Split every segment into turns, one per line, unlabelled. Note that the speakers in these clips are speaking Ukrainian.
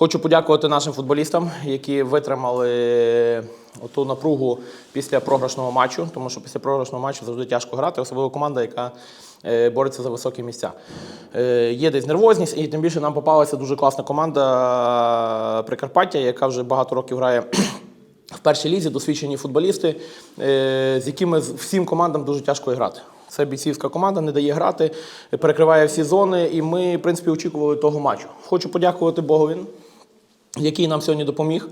Хочу подякувати нашим футболістам, які витримали ту напругу після програшного матчу, тому що після програшного матчу завжди тяжко грати, особливо команда, яка е, бореться за високі місця. Е, Є десь нервозність, і тим більше нам попалася дуже класна команда Прикарпаття, яка вже багато років грає в першій лізі, досвідчені футболісти, е, з якими всім командам дуже тяжко грати. Це бійцівська команда, не дає грати, перекриває всі зони, і ми, в принципі, очікували того матчу. Хочу подякувати Богові, який нам сьогодні допоміг.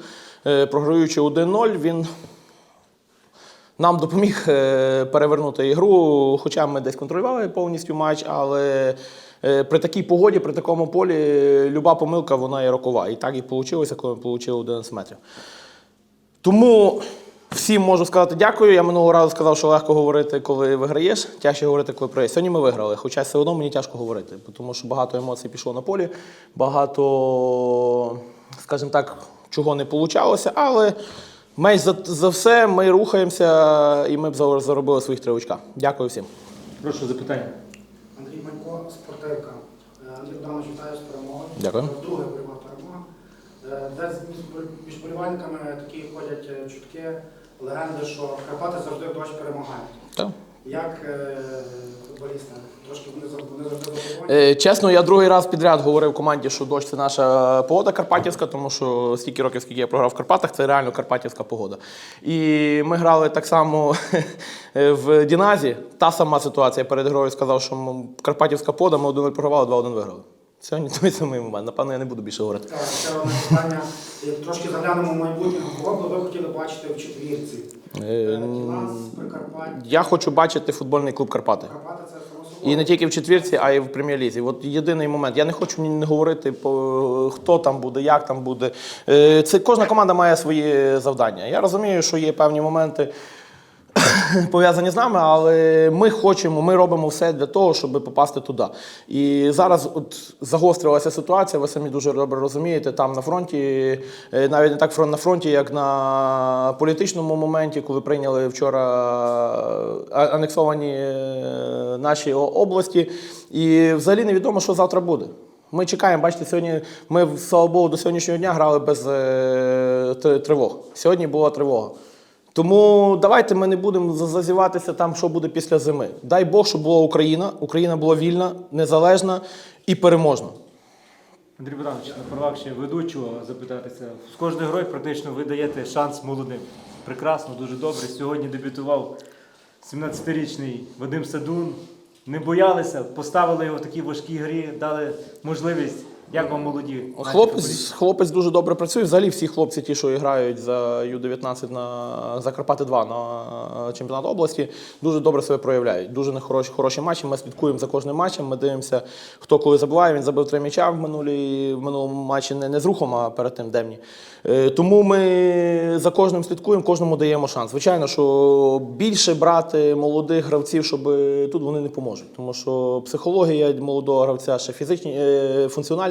Е, Програючи 1-0, він нам допоміг е, перевернути ігру, хоча ми десь контролювали повністю матч, але е, при такій погоді, при такому полі, люба помилка вона є рокова. І так і вийшло, коли ми отримали 11 метрів. Тому всім можу сказати дякую. Я минулого разу сказав, що легко говорити, коли виграєш, тяжче говорити, коли програєш. Сьогодні ми виграли, хоча все одно мені тяжко говорити, тому що багато емоцій пішло на полі, багато, скажімо так, чого не вийшло, але меч за, за все ми рухаємося і ми б заробили своїх три очка. Дякую всім.
Прошу запитання.
Андрій Манько, спортивка. Е, Андрій Богданович, вітаю з перемогою.
Дякую.
Друге перемога. Е, Де між- між болівальниками такі ходять е, чутки, легенди, що Карпати завжди дощ перемагають.
Так.
Як е? Трошки задоволені?
Е, Чесно, я другий раз підряд говорив команді, що дощ це наша погода карпатівська, тому що стільки років, скільки я програв в Карпатах, це реально карпатівська погода. І ми грали так само в Діназі. Та сама ситуація. Я перед грою сказав, що карпатівська погода, ми 1-0 програвали, 2-1 виграли. Сьогодні той самий момент. Напевно, я не буду більше говорити.
Так, Ще одне питання. Як Трошки заглянемо в майбутнє. Кого б ви хотіли бачити в четвірці?
Е,
Прикарпаття.
Я хочу бачити футбольний клуб Карпати.
Карпати це.
І не тільки в четвірці, а й в прем'єр-лізі. От єдиний момент. Я не хочу не говорити, хто там буде, як там буде. Е, Це кожна команда має свої завдання. Я розумію, що є певні моменти. Пов'язані з нами, але ми хочемо, ми робимо все для того, щоб попасти туди. І зараз от загострилася ситуація, ви самі дуже добре розумієте, там на фронті, е, навіть не так на фронті, як на політичному моменті, коли прийняли вчора е, анексовані е, наші області. І взагалі невідомо, що завтра буде. Ми чекаємо, бачите, сьогодні ми, слава Богу, до сьогоднішнього дня грали без е, тривог. Сьогодні була тривога. Тому давайте ми не будемо зазіватися там, що буде після зими. Дай Бог, щоб була Україна, Україна була вільна, незалежна і переможна.
Андрій Богданович, на правах ще ведучого запитатися. З кожною грою практично ви даєте шанс молодим. Прекрасно, дуже добре. Сьогодні дебютував 17-річний Вадим Садун. Не боялися, поставили його в такій важкій грі, дали можливість. Як вам молоді?
Хлопець, хлопець дуже добре працює. Взагалі всі хлопці, ті, що грають за Ю-19 на за Карпати 2 на чемпіонат області, дуже добре себе проявляють. Дуже хороші, хороші матчі. Ми слідкуємо за кожним матчем. Ми дивимося, хто коли забиває. Він забив три м'яча в минулій в минулому матчі не, не з рухом, а перед тим демні. Е, Тому ми за кожним слідкуємо, кожному даємо шанс. Звичайно, що більше брати молодих гравців, щоб тут вони не поможуть. Тому що психологія молодого гравця, ще фізичні е,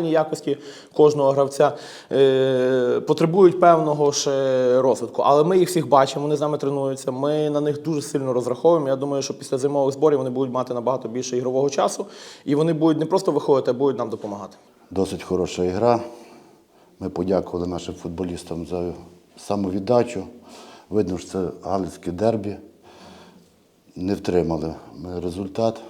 функціональні якості кожного гравця е, потребують певного ще розвитку. Але ми їх всіх бачимо, вони з нами тренуються. Ми на них дуже сильно розраховуємо. Я думаю, що після зимових зборів вони будуть мати набагато більше ігрового часу, і вони будуть не просто виходити, а будуть нам допомагати.
Досить хороша ігра. Ми подякували нашим футболістам за самовіддачу. Видно, що це галицьке дербі. Не втримали ми результат.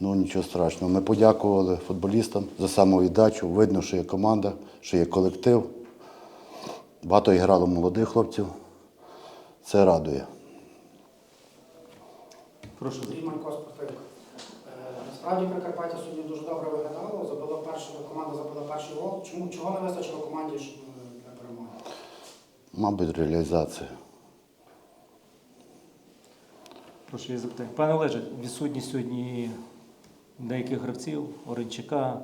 Ну нічого страшного. Ми подякували футболістам за самовіддачу. Видно, що є команда, що є колектив. Багато грало молодих хлопців. Це радує.
Прошу
Манько, спортивка. Е, Насправді Прикарпаття сьогодні дуже добре виглядало. Забила першу, команда забила перший гол. Чому чого не вистачило команді щоб, е, для перемоги?
Мабуть, реалізація.
Прошу я запитання. Пане Олеже, відсутність сьогодні деяких гравців, Оренчака,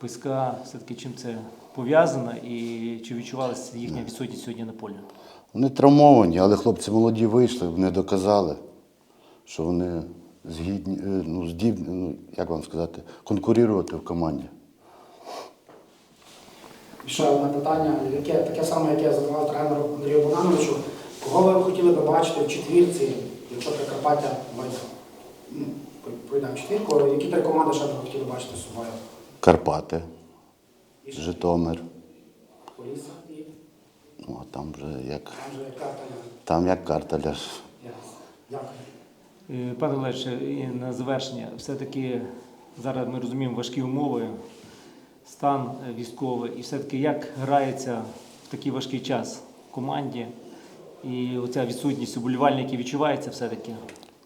Писка, все-таки чим це пов'язано і чи відчувалася їхня відсутність сьогодні на полі?
Вони травмовані, але хлопці молоді вийшли, вони доказали, що вони згідні, е, ну, здібні, ну, як вам сказати, конкурувати в команді.
Ще одне питання, яке, таке саме, яке я задавав тренеру Андрію Богдановичу. Кого ви б хотіли би бачити в четвірці, якщо Прикарпаття вийде? Пройдемо четвірку. Які три команди ще б ви хотіли бачити з собою?
Карпати,
І ще-
Житомир,
Полісся і
Ну, а там вже як,
там вже карта
там як карта ляж.
Ясно. Дякую.
Е, Пане Олеже, і на завершення, все-таки зараз ми розуміємо важкі умови, стан е, військовий, і все-таки як грається в такий важкий час в команді, і оця відсутність уболівальників відчувається все-таки.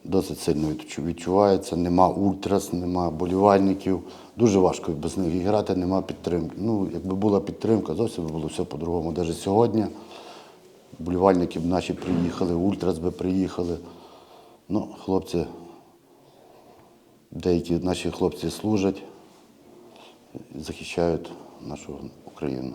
Досить сильно відчувається. Нема ультрас, нема болівальників. Дуже важко без них грати, нема підтримки. Ну, якби була підтримка, зовсім було все по-другому. Навіть сьогодні болівальники б наші приїхали, ультрас би приїхали. Ну, хлопці, деякі наші хлопці служать, захищають нашу Україну.